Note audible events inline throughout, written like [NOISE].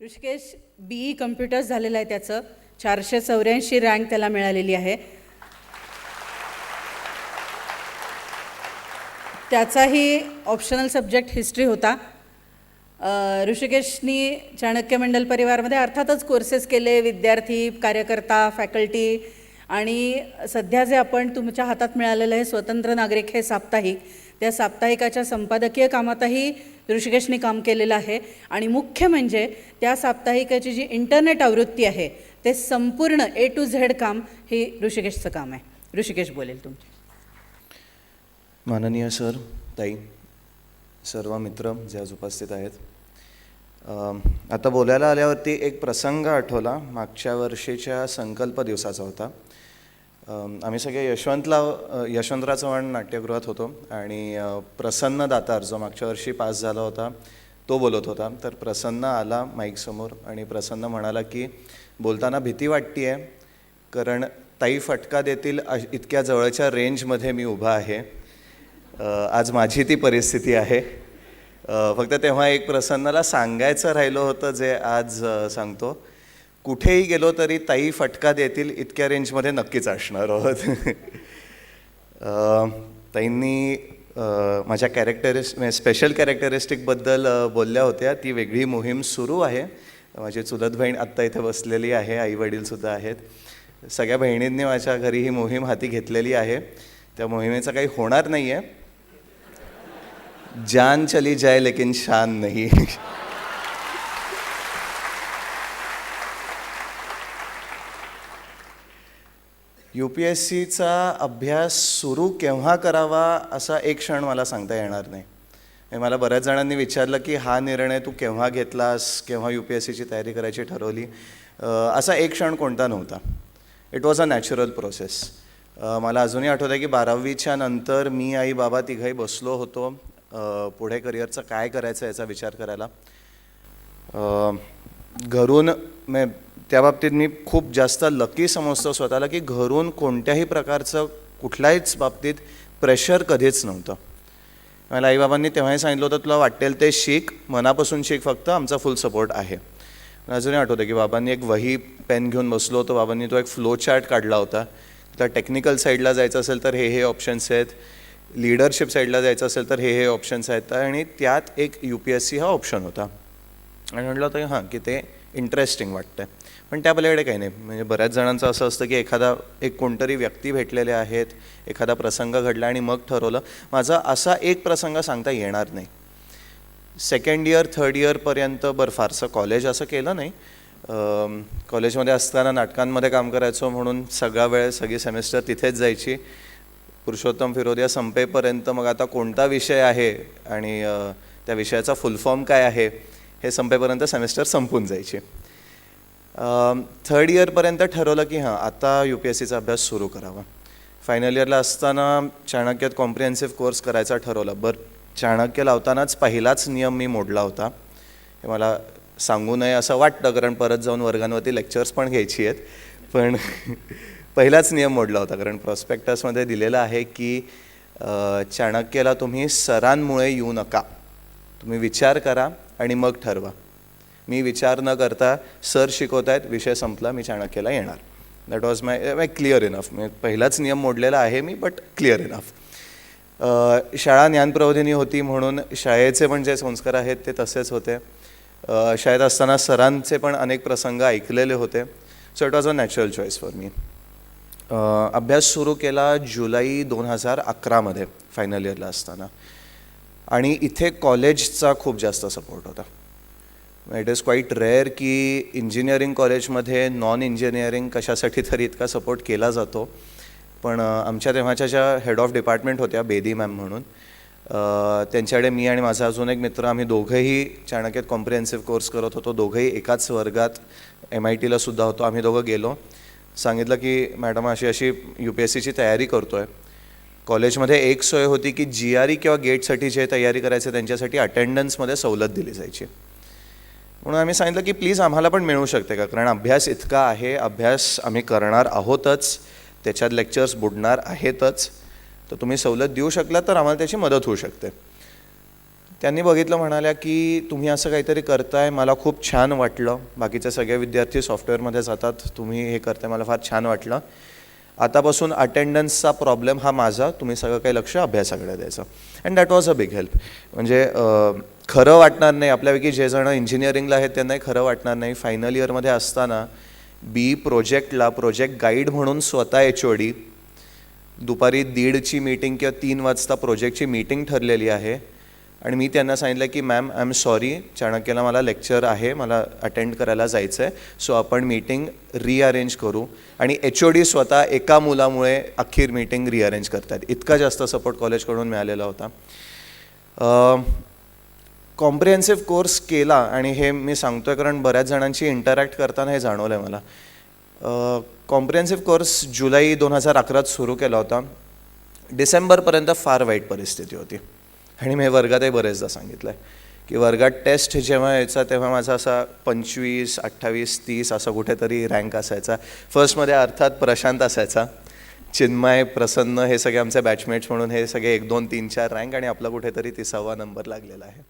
Rishikesh B E computers झालेलं आहे त्याचं. चारशे चौऱ्याऐंशी रँक त्याला मिळालेली आहे. त्याचाही ऑप्शनल सब्जेक्ट हिस्ट्री होता. ऋषिकेशनी चाणक्य मंडल परिवारमध्ये अर्थातच कोर्सेस केले विद्यार्थी कार्यकर्ता फॅकल्टी आणि सध्या जे आपण तुमच्या हातात मिळालेलं आहे स्वतंत्र नागरिक हे साप्ताहिक. त्या साप्ताहिकाच्या संपादकीय कामातही ऋषिकेशनी काम केलेलं आहे. आणि मुख्य म्हणजे त्या साप्ताहिकाची जी इंटरनेट आवृत्ती आहे ते संपूर्ण ए टू झेड काम हे ऋषिकेशचं काम आहे. ऋषिकेश बोलेल तुमचे. माननीय सर ताई सर्व मित्र जे आज उपस्थित आहेत. आता बोलायला आल्यावरती एक प्रसंग आठवला. मागच्या वर्षीच्या संकल्प दिवसाचा होता. आम्ही सगळे यशवंतला यशवंतराव चव्हाण नाट्यगृहात होतो आणि प्रसन्न दातार जो मागच्या वर्षी पास झाला होता तो बोलत होता. तर प्रसन्न आला माईकसमोर आणि प्रसन्न म्हणाला की बोलताना भीती वाटते आहे कारण ताई फटका देतील इतक्या जवळच्या रेंजमध्ये मी उभा आहे. आज माझी ती परिस्थिती आहे. फक्त तेव्हा एक प्रसन्नाला सांगायचं राहिलं होतं जे आज सांगतो. कुठेही गेलो तरी ताई फटका देतील इतक्या रेंजमध्ये नक्कीच असणार आहोत. ताईंनी माझ्या कॅरेक्टरिस स्पेशल कॅरेक्टरिस्टिकबद्दल बोलल्या होत्या. ती वेगळी मोहीम सुरू आहे. माझी चुलत बहीण आत्ता इथे बसलेली आहे आई वडीलसुद्धा आहेत. सगळ्या बहिणींनी माझ्या घरी ही मोहीम हाती घेतलेली आहे. त्या मोहिमेचं काही होणार नाही आहे जान चली जाय लेकिन शान नाही. यू पी एस सीचा अभ्यास सुरू केव्हा करावा असा एक क्षण मला सांगता येणार नाही. म्हणजे मला बऱ्याच जणांनी विचारलं की हा निर्णय तू केव्हा घेतलास केव्हा यू पी एस सीची तयारी करायची ठरवली? असा एक क्षण कोणता नव्हता. It was a natural process मला अजूनही आठवतं आहे की बारावीच्या नंतर मी आई बाबा तिघाही बसलो होतो. पुढे करिअरचं काय करायचं याचा विचार करायला. घरून मे त्या बाबतीत मी खूप जास्त लकी समजतो स्वतःला की घरून कोणत्याही प्रकारचं कुठल्याहीच बाबतीत प्रेशर कधीच नव्हतं. मला आईबाबांनी तेव्हाही सांगितलं होतं तुला वाटेल ते शिक मनापासून शिक फक्त आमचा फुल सपोर्ट आहे. मला अजूनही आठवतं की बाबांनी एक वही पेन घेऊन बसलो होतो बाबांनी तो एक फ्लो चार्ट काढला होता. त्या टेक्निकल साईडला जायचं असेल तर हे हे ऑप्शन्स आहेत लिडरशिप साईडला जायचं असेल तर हे हे ऑप्शन्स आहेत. आणि त्यात एक यू पी एस सी हा ऑप्शन होता. आणि म्हटलं होतं की हां की ते इंटरेस्टिंग वाटतं पण त्या आपल्याकडे काही नाही. म्हणजे बऱ्याच जणांचं असं असतं की एखादा एक कोणतरी व्यक्ती भेटलेले आहेत एखादा प्रसंग घडला आणि मग ठरवलं. माझा असा एक प्रसंग सांगता येणार नाही. सेकंड इयर थर्ड इयरपर्यंत बरं फारसं कॉलेज असं केलं नाही. कॉलेजमध्ये असताना नाटकांमध्ये काम करायचो म्हणून सगळा वेळ सगळी सेमेस्टर तिथेच जायची. पुरुषोत्तम फिरोदिया संपेपर्यंत मग आता कोणता विषय आहे आणि त्या विषयाचा फुल फॉर्म काय आहे हे संपेपर्यंत सेमेस्टर संपून जायची. थर्ड इयरपर्यंत ठरवलं की हां आता यू पी एस सीचा अभ्यास सुरू करावा. फायनल इयरला असताना चाणक्यात कॉम्प्रिहेन्सिव्ह कोर्स करायचा ठरवला. बरं चाणक्य लावतानाच पहिलाच नियम मी मोडला होता. हे मला सांगू नये असं वाटतं कारण परत जाऊन वर्गांवरती लेक्चर्स पण घ्यायची आहेत. पण [LAUGHS] पहिलाच नियम मोडला होता कारण प्रॉस्पेक्टसमध्ये दिलेलं आहे की चाणक्याला तुम्ही सरांमुळे येऊ नका. तुम्ही विचार करा आणि मग ठरवा. मी विचार न करता सर शिकवत आहेत विषय संपला मी चाणक्यला येणार. That was my my clear enough मी पहिलाच नियम मोडलेला आहे मी बट क्लिअर इनफ शाळा ज्ञानप्रबोधिनी होती म्हणून शाळेचे पण जे संस्कार आहेत ते तसेच होते. शाळेत असताना सरांचे पण अनेक प्रसंग ऐकलेले होते. So it was a natural choice for me अभ्यास सुरू केला जुलै दोन हजार अकरामध्ये फायनल इयरला असताना. आणि इथे कॉलेजचा खूप जास्त सपोर्ट होता. इट इज क्वाईट रेअर की इंजिनिअरिंग कॉलेजमध्ये नॉन इंजिनिअरिंग कशासाठी तरी इतका सपोर्ट केला जातो. पण आमच्या तेव्हाच्या ज्या हेड ऑफ डिपार्टमेंट होत्या बेदी मॅम म्हणून त्यांच्याकडे मी आणि माझा अजून एक मित्र आम्ही दोघंही चाणक्यात कॉम्प्रिहेन्सिव्ह कोर्स करत होतो. दोघंही एकाच वर्गात एम आय टीला सुद्धा होतो. आम्ही दोघं गेलो. सांगितलं की मॅडम अशी अशी यू पी एस सीची तयारी करतो आहे कॉलेजमध्ये एक सोय होती की जी आर ई किंवा गेटसाठी जे तयारी करायचे त्यांच्यासाठी अटेंडन्समध्ये सवलत दिली जायची. म्हणून आम्ही सांगितलं की प्लीज आम्हाला पण मिळू शकते का? कारण अभ्यास इतका आहे अभ्यास आम्ही करणार आहोतच. त्याच्यात लेक्चर्स बुडणार आहेतच. तर तुम्ही सवलत देऊ शकला तर आम्हाला त्याची मदत होऊ शकते. त्यांनी बघितलं म्हणाल्या की तुम्ही असं काहीतरी करताय मला खूप छान वाटलं. बाकीचे सगळे विद्यार्थी सॉफ्टवेअरमध्ये जातात तुम्ही हे करताय मला फार छान वाटलं. आतापासून अटेंडन्सचा प्रॉब्लेम हा माझा. तुम्ही सगळं काही लक्ष अभ्यासाकडे द्यायचं. And that was a big help म्हणजे खरं वाटणार नाही. आपल्यापैकी जे जण इंजिनिअरिंगला आहेत त्यांनाही खरं वाटणार नाही. फायनल इयरमध्ये असताना बी प्रोजेक्टला प्रोजेक्ट गाईड म्हणून स्वतः एच ओ डी दुपारी दीडची मीटिंग किंवा तीन वाजता प्रोजेक्टची मीटिंग ठरलेली आहे. आणि मी त्यांना सांगितलं की मॅम आय एम सॉरी चाणक्यला मला लेक्चर आहे. मला अटेंड करायला जायचं आहे सो आपण मीटिंग रिअरेंज करू. आणि एच ओ डी स्वतः एका मुलामुळे अखेर मीटिंग रिअरेंज करतात. इतका जास्त सपोर्ट कॉलेजकडून मिळालेला होता. कॉम्प्रिहेन्सिव्ह कोर्स केला आणि हे मी सांगतो आहे कारण बऱ्याच जणांशी इंटरॅक्ट करताना हे जाणवलं आहे मला कॉम्प्रिहेन्सिव्ह कोर्स जुलै दोन हजार अकरात सुरू केला होता. डिसेंबरपर्यंत फार वाईट परिस्थिती होती. आणि मी हे वर्गातही बरेचदा सांगितलं आहे की वर्गात टेस्ट जेव्हा यायचा तेव्हा माझा असा पंचवीस अठ्ठावीस तीस असं कुठेतरी रँक असायचा. फर्स्टमध्ये अर्थात प्रशांत असायचा. चिन्मय प्रसन्न हे सगळे आमचे बॅचमेट्स म्हणून हे सगळे एक दोन तीन चार रँक आणि आपला कुठेतरी तिसावा नंबर लागलेला आहे.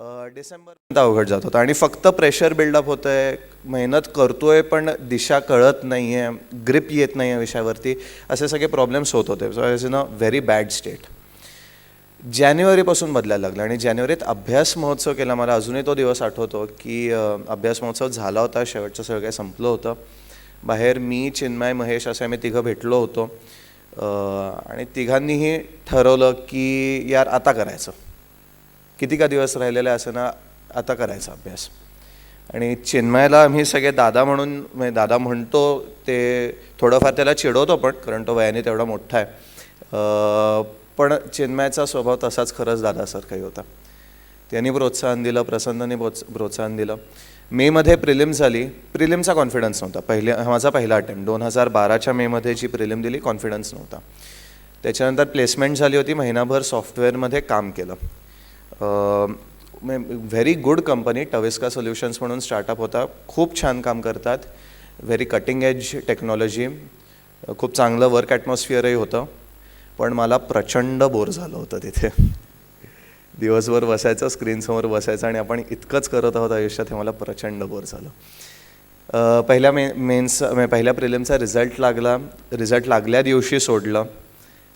डिसेंबर डिसेंबरपर्यंत अवघड जात होतं. आणि फक्त प्रेशर बिल्डअप होतं आहे मेहनत करतोय पण दिशा कळत नाही आहे ग्रिप येत नाही आहे विषयावरती असे सगळे प्रॉब्लेम्स होत होते. So is in a very bad state जानेवारीपासून बदलायला लागलं. आणि जानेवारीत अभ्यास महोत्सव केला मला. अजूनही तो दिवस आठवतो की अभ्यास महोत्सव झाला होता. शेवटचं सगळं काही संपलं होतं. बाहेर मी चिन्मय महेश असे आम्ही तिघं भेटलो होतो. आणि तिघांनीही ठरवलं की यार आता करायचं. किती का दिवस राहिलेले असं ना आता करायचा अभ्यास. आणि चिन्मयला आम्ही सगळे दादा म्हणून म्हणजे दादा म्हणतो ते थोडंफार त्याला चिडवतो पण कारण तो वयाने तेवढा मोठा आहे. पण चिन्मयाचा स्वभाव तसाच खरंच दादासारखाही होता. त्यांनी प्रोत्साहन दिलं प्रसन्नने प्रोत्स प्रोत्साहन दिलं. मेमध्ये प्रिलिम झाली प्रिलिमचा कॉन्फिडन्स नव्हता. पहिले माझा पहिला अटेम्प्ट दोन हजार बाराच्या मेमध्ये जी प्रिलिम दिली कॉन्फिडन्स नव्हता. त्याच्यानंतर प्लेसमेंट झाली होती. महिनाभर सॉफ्टवेअरमध्ये काम केलं. Very good company Tavisca solutions म्हणून स्टार्टअप होता. खूप छान काम करतात. व्हेरी कटिंग एज टेक्नॉलॉजी खूप चांगलं वर्क ॲटमॉस्फिअरही होतं. पण मला प्रचंड बोर झालं होतं तिथे. दिवसभर बसायचं स्क्रीनसमोर बसायचं आणि आपण इतकंच करत आहोत आयुष्यात हे मला प्रचंड बोर झालं. पहिल्या मे मेन्स पहिल्या प्रिलिमचा रिझल्ट लागला. रिझल्ट लागल्या दिवशी सोडलं.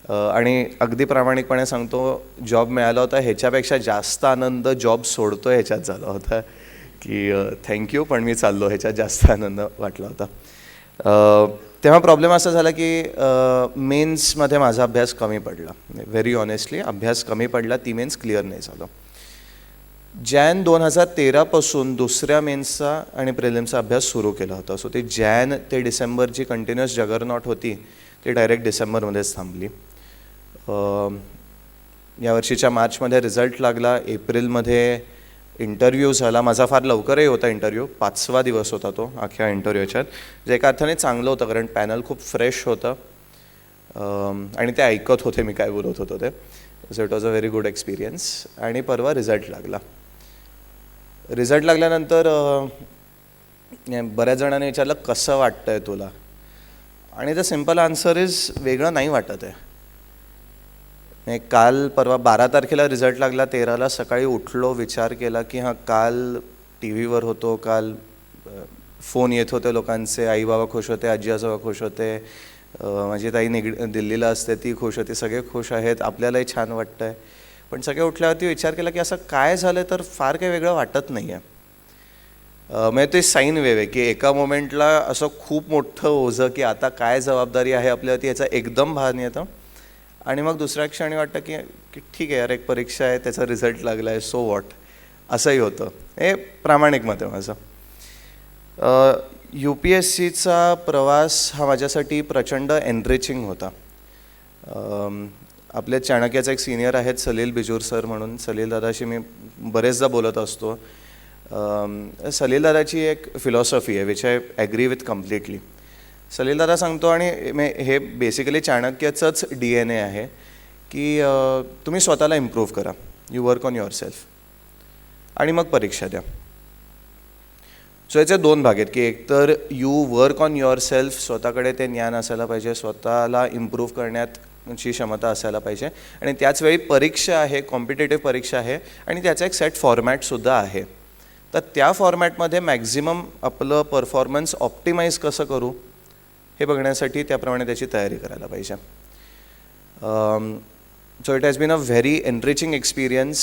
आणि अगदी प्रामाणिकपणे सांगतो जॉब मिळाला होता ह्याच्यापेक्षा जास्त आनंद जॉब सोडतो ह्याच्यात झाला होता. की थँक्यू पण मी चाललो ह्याच्यात जास्त आनंद वाटला होता. तेव्हा प्रॉब्लेम असा झाला की मेन्समध्ये माझा अभ्यास कमी पडला. व्हेरी ऑनेस्टली अभ्यास कमी पडला ती मेन्स क्लिअर नाही झालं. जॅन दोन हजार तेरापासून दुसऱ्या मेन्सचा आणि प्रिलिमचा अभ्यास सुरू केला होता. सो ते जॅन ते डिसेंबर जी कंटिन्युअस जगरनॉट होती. ती डायरेक्ट डिसेंबरमध्येच थांबली. यावर्षीच्या मार्चमध्ये रिझल्ट लागला. एप्रिलमध्ये इंटरव्ह्यू झाला. माझा फार लवकरही होता इंटरव्ह्यू. पाचवा दिवस होता तो अख्ख्या इंटरव्ह्यूच्यात. जे एका अर्थाने चांगलं होतं कारण पॅनल खूप फ्रेश होतं. आणि ते ऐकत होते मी काय बोलत होतो ते. So it was a very good experience आणि परवा रिझल्ट लागला. रिझल्ट लागल्यानंतर बऱ्याच जणांनी विचारलं कसं वाटतं आहे तुला? आणि द सिंपल आन्सर इज वेगळं नाही वाटत आहे. नाही काल परवा बारा तारखेला रिझल्ट लागला तेराला सकाळी उठलो विचार केला की हां काल टी व्हीवर होतो काल फोन येत होते लोकांचे आई बाबा खुश होते आजी आजोबा खुश होते माझी ताई निग दिल्लीला असते ती खुश होती सगळे खुश आहेत आपल्यालाही छान वाटतं आहे पण सगळे उठल्यावरती विचार केला की असं काय झालं तर फार काही वेगळं वाटत नाही आहे म्हणजे ते साईन वेव आहे की एका मोमेंटला असं खूप मोठं ओझं की आता काय जबाबदारी आहे आपल्यावरती याचा एकदम भान येतं. आणि मग दुसऱ्या क्षणी वाटतं की की ठीक आहे यार एक परीक्षा आहे त्याचा रिझल्ट लागला आहे सो वॉट असंही होतं. हे प्रामाणिक मत आहे माझं. यू पी एस सीचा प्रवास हा माझ्यासाठी प्रचंड एनरिचिंग होता. आपल्या आपले चाणक्याचे एक सिनियर आहेत सलील बिजूर सर म्हणून. सलील दादाशी मी बरेचदा बोलत असतो. सलील दादाची एक फिलॉसॉफी आहे which I agree with completely सलीलदादा सांगतो आणि मे- हे बेसिकली चाणक्याचंच डी एन ए आहे की तुम्ही स्वतःला इम्प्रूव्ह करा. You work on yourself आणि मग परीक्षा द्या. सो याचे दोन भाग आहेत की एकतर you work on yourself स्वतःकडे ते ज्ञान असायला पाहिजे स्वतःला इम्प्रूव्ह करण्यात ची क्षमता असायला पाहिजे. आणि त्याचवेळी परीक्षा आहे कॉम्पिटेटिव्ह परीक्षा आहे आणि त्याचा एक सेट फॉर्मॅटसुद्धा आहे. तर त्या फॉर्मॅटमध्ये मॅक्झिमम आपलं परफॉर्मन्स ऑप्टिमाइज कसं करू? हे बघण्यासाठी त्याप्रमाणे त्याची तयारी करायला पाहिजे. So it has been a very enriching experience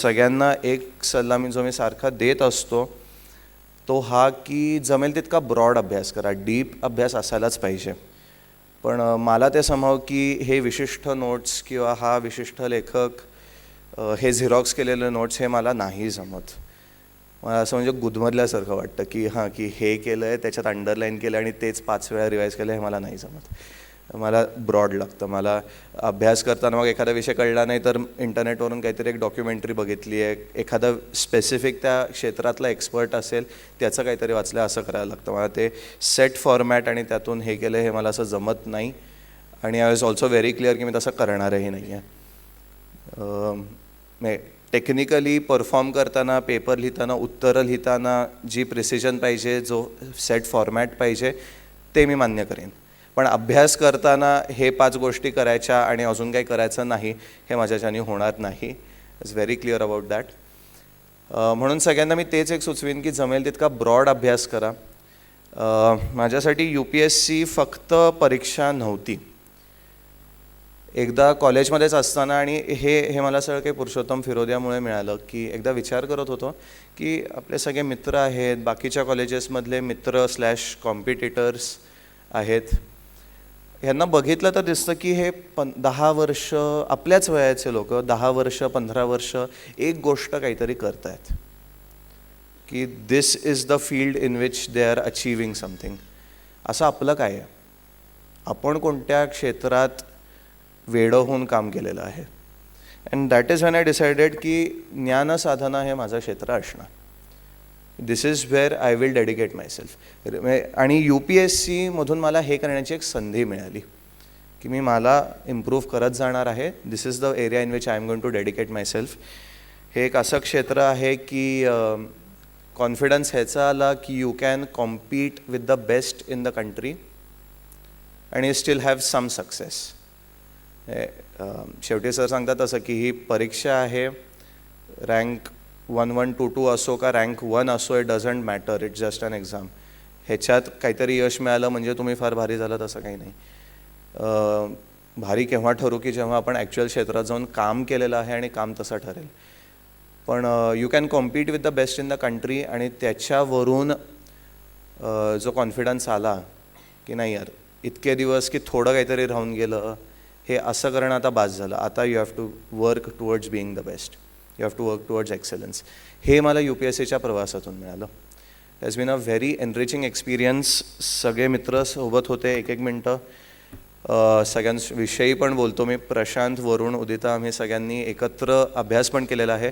सगळ्यांना एक सल्ला मी जो मी सारखा देत असतो तो हा की जमेल तितका ब्रॉड अभ्यास करा डीप अभ्यास असायलाच पाहिजे. पण मला ते समाव की हे विशिष्ट नोट्स किंवा हा विशिष्ट लेखक हे झिरॉक्स केलेले नोट्स हे मला नाही जमत. मला असं म्हणजे गुदमरल्यासारखं वाटतं की हां की हे केलं आहे त्याच्यात अंडरलाईन केलं आणि तेच पाच वेळा रिवाईज केलं हे मला नाही जमत. मला ब्रॉड लागतं. मला अभ्यास करताना मग एखादा विषय कळला नाही तर इंटरनेटवरून काहीतरी एक डॉक्युमेंटरी बघितली आहे. एखादा स्पेसिफिक त्या क्षेत्रातला एक्सपर्ट असेल त्याचं काहीतरी वाचलं असं करायला लागतं. मला ते सेट फॉर्मॅट आणि त्यातून हे केलं हे मला असं जमत नाही. आणि I was also very clear की मी तसं करणारही नाही आहे टेक्निकली परफॉर्म करताना पेपर लिहिताना उत्तरं लिहिताना जी प्रिसिजन पाहिजे जो सेट फॉर्मॅट पाहिजे ते मी मान्य करेन. पण अभ्यास करताना हे पाच गोष्टी करायच्या आणि अजून काही करायचं नाही हे माझ्याच्याने होणार नाही. Is very clear about that म्हणून सगळ्यांना मी तेच एक सुचवीन की जमेल तितका ब्रॉड अभ्यास करा. माझ्यासाठी यू पी एस सी फक्त परीक्षा नव्हती. एकदा कॉलेजमध्येच असताना आणि हे हे मला सगळं काही पुरुषोत्तम फिरोदियामुळे मिळालं की एकदा विचार करत होतो की आपले सगळे मित्र आहेत बाकीच्या कॉलेजेसमधले मित्र स्लॅश कॉम्पिटिटर्स आहेत. ह्यांना बघितलं तर दिसतं की हे पन दहा वर्ष आपल्याच वयाचे लोक दहा वर्ष पंधरा वर्ष एक गोष्ट काहीतरी करत आहेत की this is the field in which they are achieving something असं आपलं काय आहे? आपण कोणत्या क्षेत्रात वेडं होऊन काम केलेलं आहे. And that is when I decided की ज्ञानसाधना हे माझं क्षेत्र असणार this is where I will dedicate myself आणि यू पी एस सीमधून मला हे करण्याची एक संधी मिळाली. की मी मला इम्प्रूव्ह करत जाणार आहे. This is the area in which I am going to dedicate myself हे एक असं क्षेत्र आहे की कॉन्फिडन्स ह्याचा आला की you can compete with the best in the country आणि स्टील हॅव सम सक्सेस शेवटी सर सांगतात तसं की ही परीक्षा आहे rank one one two two असो का रँक वन असो it doesn't matter it just an exam ह्याच्यात काहीतरी यश मिळालं म्हणजे तुम्ही फार भारी झालं तसं काही नाही. भारी केव्हा ठरू की जेव्हा आपण ॲक्च्युअल क्षेत्रात जाऊन काम केलेलं आहे आणि काम तसं ठरेल. पण you can compete with the best in the country आणि त्याच्यावरून जो कॉन्फिडन्स आला की नाही यार इतके दिवस की थोडं काहीतरी राहून गेलं हे असं करणं आता बास झालं. आता you have to work towards being the best you have to work towards excellence हे मला यू पी एस सीच्या प्रवासातून मिळालं. Has been a very enriching experience सगळे मित्र सोबत होते एक एक मिनटं सगळ्यांविषयी पण बोलतो मी. प्रशांत वरुण उदिता आम्ही सगळ्यांनी एकत्र अभ्यास पण केलेला आहे.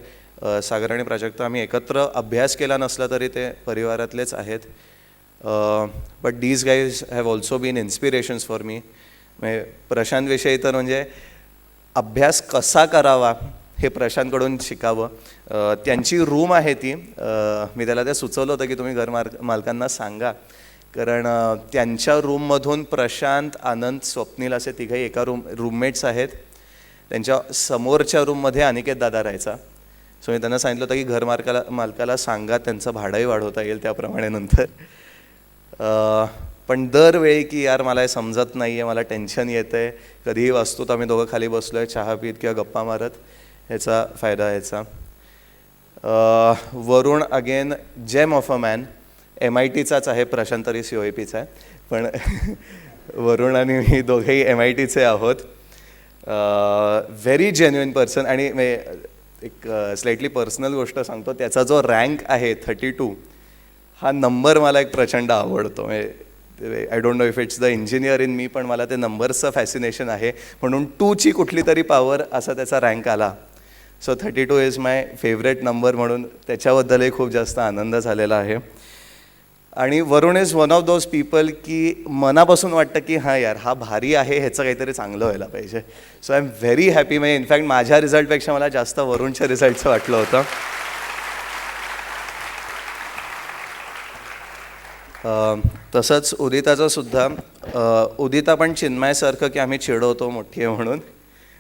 सागर आणि प्राजक्ता आम्ही एकत्र अभ्यास केला नसला तरी ते परिवारातलेच आहेत. But these guys have also been inspirations for me म्हणजे प्रशांतविषयी तर म्हणजे अभ्यास कसा करावा हे प्रशांतकडून शिकावं. त्यांची रूम आहे ती. मी त्याला ते सुचवलं होतं की तुम्ही घर मार मालकांना सांगा. कारण त्यांच्या रूममधून प्रशांत आनंद स्वप्नील असे तिघही एका रूम रूममेट्स आहेत. त्यांच्या समोरच्या रूममध्ये अनिकेत दादा राहायचा. सो मी त्यांना सांगितलं होतं की घर मालकाला मालकाला सांगा त्यांचं भाडंही वाढवता येईल त्याप्रमाणे नंतर. पण दरवेळी की यार मला हे समजत नाही आहे मला टेन्शन येतं आहे कधीही वाचतो तर आम्ही दोघं खाली बसलो आहे चहा पीत किंवा गप्पा मारत ह्याचा फायदा ह्याचा. Varun again gem of a man M I टीचाच आहे प्रशांत तरी सी ओ पीचा आहे. पण [LAUGHS] वरुण आणि मी दोघेही एम आय टीचे आहोत. व्हेरी जेन्युइन पर्सन आणि एक स्लाइटली पर्सनल गोष्ट सांगतो. त्याचा जो रँक आहे थर्टी टू हा नंबर मला एक प्रचंड आवडतो. म्हणजे I don't know if it's the engineer in me पण मला ते नंबर्सचं फॅसिनेशन आहे. म्हणून टूची कुठली तरी पॉवर असा त्याचा रँक आला. So thirty two is my favourite number म्हणून त्याच्याबद्दलही खूप जास्त आनंद झालेला आहे. आणि Varun is one of those people की मनापासून वाटतं की हां यार हा भारी आहे ह्याचं काहीतरी चांगलं व्हायला पाहिजे. So I am very happy म्हणजे इनफॅक्ट माझ्या रिझल्टपेक्षा मला जास्त वरुणच्या रिझल्टचं वाटलं होतं. तसंच उदिताचं सुद्धा उदिता पण चिन्मयसारखं की आम्ही चिडवतो मोठी आहे म्हणून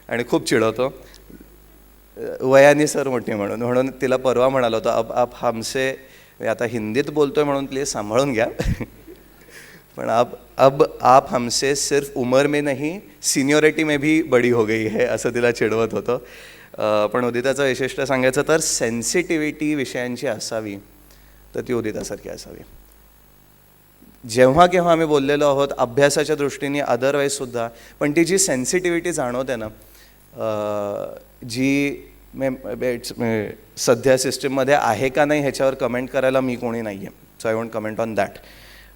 आणि खूप चिडवतो. वयानी वयाने सर मोठी म्हणून म्हणून तिला परवा म्हणालो होतो अब आप हमसे आता हिंदीत बोलतो आहे म्हणून प्लीज सांभाळून घ्या. [LAUGHS] पण आप अब आप हमसे सिर्फ उमर में नहीं सिनियोरिटी में भी बड़ी हो गई है असं तिला चिडवत होतं. पण उदिताचं वैशिष्ट्य सांगायचं तर सेन्सिटिव्हिटी विषयांची असावी तर ती उदितासारखी असावी. जेव्हा केव्हा आम्ही बोललेलो आहोत अभ्यासाच्या दृष्टीने अदरवाईजसुद्धा पण ती जी सेन्सिटिव्हिटी जाणवते ना जी मे- बेट्स- सध्या सिस्टीममध्ये आहे का नाही ह्याच्यावर कमेंट करायला मी कोणी नाही आहे so I won't comment on that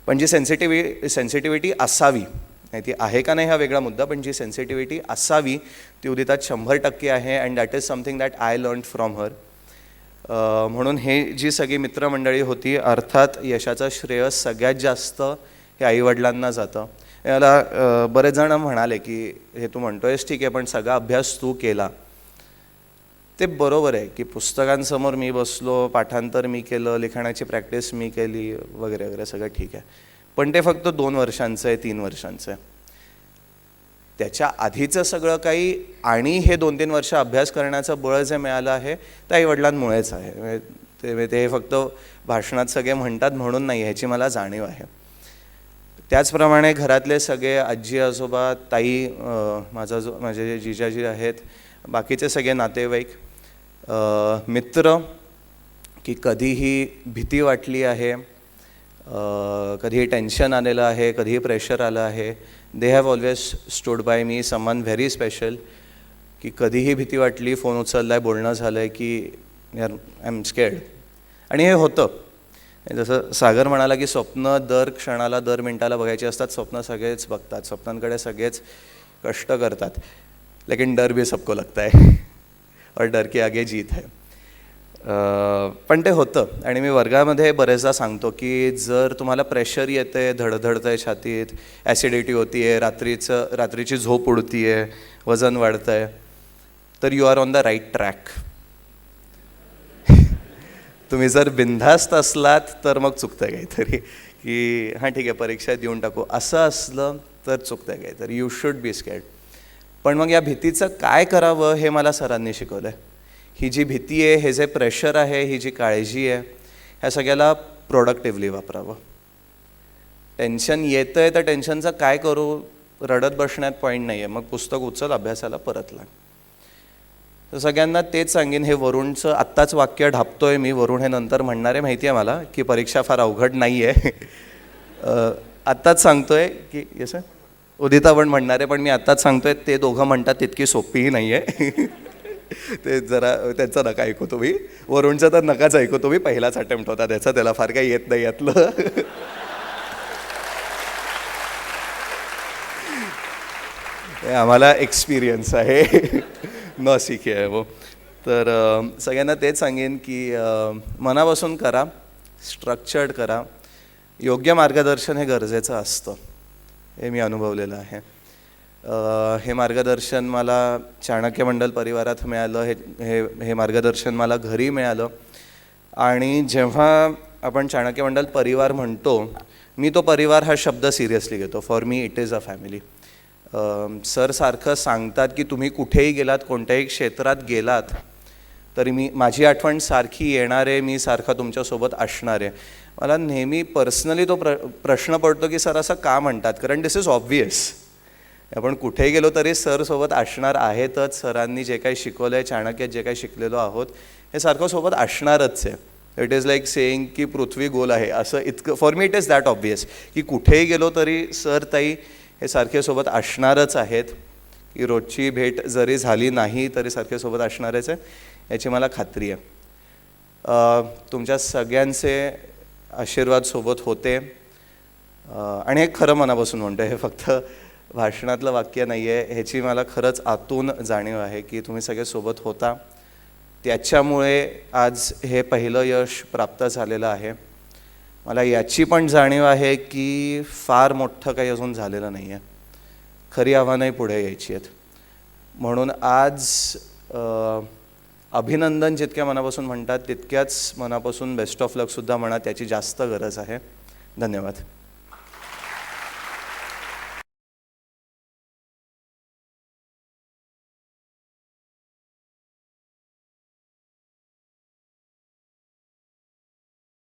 पण जी सेन्सिटिव्हि सेन्सिटिव्हिटी असावी नाही ती आहे का नाही हा वेगळा मुद्दा पण जी सेन्सिटिव्हिटी असावी ती उदितात शंभर टक्के आहे and that is something that I learn from her म्हणून हे जी सगळी मित्रमंडळी होती अर्थात यशाचं श्रेय सगळ्यात जास्त हे आईवडिलांना जातं. याला बरेच जण म्हणाले की हे तू म्हणतोयस ठीक आहे पण सगळा अभ्यास तू केला. ते बरोबर आहे की पुस्तकांसमोर मी बसलो पाठांतर मी केलं लिखाणाची प्रॅक्टिस मी केली वगैरे वगैरे सगळं ठीक आहे. पण ते फक्त दोन वर्षांचं आहे तीन वर्षांचं आहे. त्याच्या आधीचं सगळं काही आणि हे दोन तीन वर्ष अभ्यास करण्याचं बळ जे मिळालं आहे ते आईवडिलांमुळेच आहे. म्हणजे ते म्हणजे ते फक्त भाषणात सगळे म्हणतात म्हणून नाही ह्याची मला जाणीव आहे. त्याचप्रमाणे घरातले सगळे आजी आजोबा ताई माझा जो माझे जे जिजाजी आहेत बाकीचे सगळे नातेवाईक मित्र की कधीही भीती वाटली आहे कधीही टेन्शन आलेलं आहे कधीही प्रेशर आलं आहे. They have always stood by me someone very special की कधीही भीती वाटली फोन उचलला आहे बोलणं झालं आहे की यार आय एम स्केअर्ड आणि हे होतं. जसं सागर म्हणाला की स्वप्न दर क्षणाला दर मिनिटाला बघायची असतात स्वप्न सगळेच बघतात. स्वप्नांकडे सगळेच कष्ट करतात. लेकिन डर भी सबको लगता है. और डर के आगे जीत है. पण ते होतं. आणि मी वर्गामध्ये बरेचदा सांगतो की जर तुम्हाला प्रेशर येते धडधडतं आहे छातीत ॲसिडिटी होती आहे रात्रीचं रात्रीची झोप उडती आहे वजन वाढतं आहे तर you are on the right track तुम्ही जर बिनधास्त असलात तर मग चुकतं काहीतरी. की हां ठीक आहे परीक्षा देऊन टाकू. असं असलं तर चुकतं काहीतरी. यू शुड बी स्केड पण मग या भीतीचं काय करावं हे मला सरांनी शिकवलं आहे ही जी भीती आहे हे जे प्रेशर आहे ही जी काळजी आहे ह्या सगळ्याला प्रोडक्टिव्हली वापरावं. टेन्शन येतं आहे तर टेन्शनचं काय करू? रडत बसण्यात पॉईंट नाही आहे मग पुस्तक उचल अभ्यासाला परत लाग. तर सगळ्यांना तेच सांगेन हे वरुणचं आत्ताच वाक्य ढापतोय मी. वरुण हे नंतर म्हणणार आहे माहिती आहे मला की परीक्षा फार अवघड नाही आहे आत्ताच आत्ताच सांगतोय की येस उदिता पण म्हणणार आहे पण मी आत्ताच सांगतोय ते दोघं म्हणतात तितकी सोपीही नाही आहे ते जरा त्यांचा नका ऐकू तुम्ही. वरुणचं तर नकाच ऐकू तुम्ही. पहिलाच अटेम्प्ट होता त्याचा. त्याला फार काही येत नाही यातलं. आम्हाला एक्सपिरियन्स आहे. न शिके आहे वो तर सगळ्यांना तेच सांगेन की मनापासून करा. स्ट्रक्चर्ड करा. योग्य मार्गदर्शन हे गरजेचं असतं. हे मी अनुभवलेलं आहे. हे मार्गदर्शन मला चाणक्य मंडल परिवारात मिळालं हे हे हे मार्गदर्शन मला घरी मिळालं. आणि जेव्हा आपण चाणक्य मंडल परिवार म्हणतो मी तो परिवार हा शब्द सिरियसली घेतो. For me it is a family sir सारखं सांगतात की तुम्ही कुठेही गेलात कोणत्याही क्षेत्रात गेलात तरी मी माझी आठवण सारखी येणार आहे मी सारखा तुमच्यासोबत असणार आहे. मला नेहमी पर्सनली तो प्र प्रश्न पडतो की सर असं का म्हणतात? कारण दिस इज ऑब्वियस आपण कुठेही गेलो तरी सर सोबत असणार आहेतच. सरांनी जे काही शिकवलं आहे चाणक्यात जे काही शिकलेलो आहोत हे सारखं सोबत असणारच आहे. इट इज लाईक सेईंग की पृथ्वी गोल आहे. असं इतकं for me it is that obvious की कुठेही गेलो तरी सर ताई हे सारखे सोबत असणारच आहेत. की रोजची भेट जरी झाली नाही तरी सारखे सोबत असणारच आहे. याची मला खात्री आहे. तुमच्या सगळ्यांचे आशीर्वाद सोबत होते. आणि हे खरं मनापासून म्हणतो हे फक्त भाषणातलं वाक्य नाही आहे ह्याची मला खरंच आतून जाणीव आहे की तुम्ही सगळे सोबत होता. त्याच्यामुळे आज हे पहिलं यश प्राप्त झालेलं आहे. मला याची पण जाणीव आहे की फार मोठं काही अजून झालेलं नाही आहे खरी आव्हानंही पुढे यायची आहेत. म्हणून आज अभिनंदन जितक्या मनापासून म्हणतात तितक्याच मनापासून बेस्ट ऑफ लकसुद्धा म्हणा त्याची जास्त गरज आहे. धन्यवाद.